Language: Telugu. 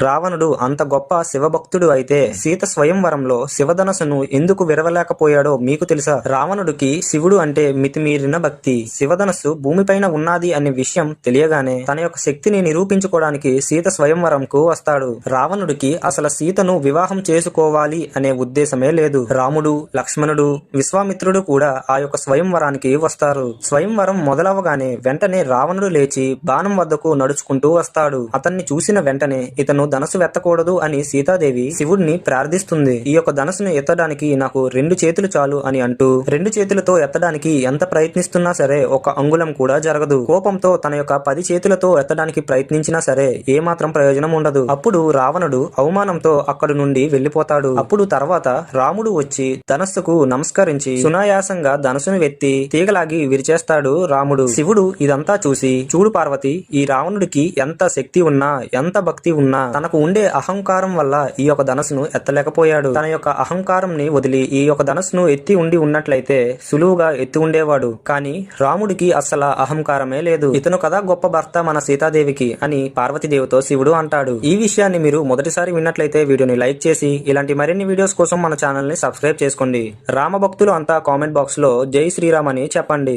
రావణుడు అంత గొప్ప శివభక్తుడు అయితే సీత స్వయంవరంలో శివధనస్సును ఎందుకు విరవలేకపోయాడో మీకు తెలుసా? రావణుడికి శివుడు అంటే మితిమీరిన భక్తి. శివధనస్సు భూమిపైన ఉన్నది అనే విషయం తెలియగానే తన యొక్క శక్తిని నిరూపించుకోవడానికి సీత స్వయంవరంకు వస్తాడు. రావణుడికి అసలు సీతను వివాహం చేసుకోవాలి అనే ఉద్దేశమే లేదు. రాముడు లక్ష్మణుడు విశ్వామిత్రుడు కూడా ఆ యొక్క స్వయంవరానికి వస్తారు. స్వయంవరం మొదలవగానే వెంటనే రావణుడు లేచి బాణం వద్దకు నడుచుకుంటూ వస్తాడు. అతన్ని చూసిన వెంటనే ఇతను ధనస్సు వెత్తకూడదు అని సీతాదేవి శివుడిని ప్రార్థిస్తుంది. ఈ యొక్క ధనస్సును ఎత్తడానికి నాకు రెండు చేతులు చాలు అని అంటూ రెండు చేతులతో ఎత్తడానికి ఎంత ప్రయత్నిస్తున్నా సరే ఒక అంగుళం కూడా జరగదు. కోపంతో తన యొక్క పది చేతులతో ఎత్తడానికి ప్రయత్నించినా సరే ఏమాత్రం ప్రయోజనం ఉండదు. అప్పుడు రావణుడు అవమానంతో అక్కడి నుండి వెళ్ళిపోతాడు అప్పుడు తర్వాత రాముడు వచ్చి ధనస్సుకు నమస్కరించి సునాయాసంగా ధనస్సును వెత్తి తీగలాగి విరిచేస్తాడు రాముడు. శివుడు ఇదంతా చూసి చూడు పార్వతి ఈ రావణుడికి ఎంత శక్తి ఉన్నా ఎంత భక్తి ఉన్నా తనకు ఉండే అహంకారం వల్ల ఈ యొక్క ధనస్సును ఎత్తలేకపోయాడు. తన యొక్క అహంకారంని వదిలి ఈ యొక్క ధనస్సును ఎత్తి ఉండి ఉన్నట్లయితే సులువుగా ఎత్తి ఉండేవాడు. కానీ రాముడికి అస్సలు అహంకారమే లేదు. ఇతను కదా గొప్ప భర్త మన సీతాదేవికి అని పార్వతీదేవితో శివుడు అంటాడు. ఈ విషయాన్ని మీరు మొదటిసారి విన్నట్లయితే వీడియోని లైక్ చేసి ఇలాంటి మరిన్ని వీడియోస్ కోసం మన ఛానల్ని సబ్స్క్రైబ్ చేసుకోండి. రామ భక్తులు అంతా కామెంట్ బాక్స్లో జై శ్రీరామ్ అని చెప్పండి.